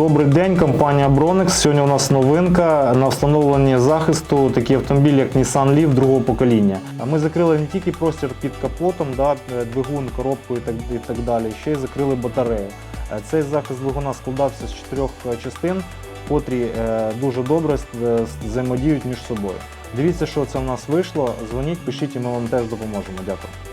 Добрий день, компанія Bronex. Сьогодні у нас новинка на встановленні захисту такий автомобіль, як Nissan Leaf другого покоління. Ми закрили не тільки простір під капотом, да, двигун, коробку і так, і так далі, ще й закрили батарею. Е, цей захист двигуна складався з чотирьох е, частин, котрі е, дуже добре взаємодіють між собою. Дивіться, що це в нас вийшло. Дзвоніть, пишіть, і ми вам теж допоможемо. Дякую.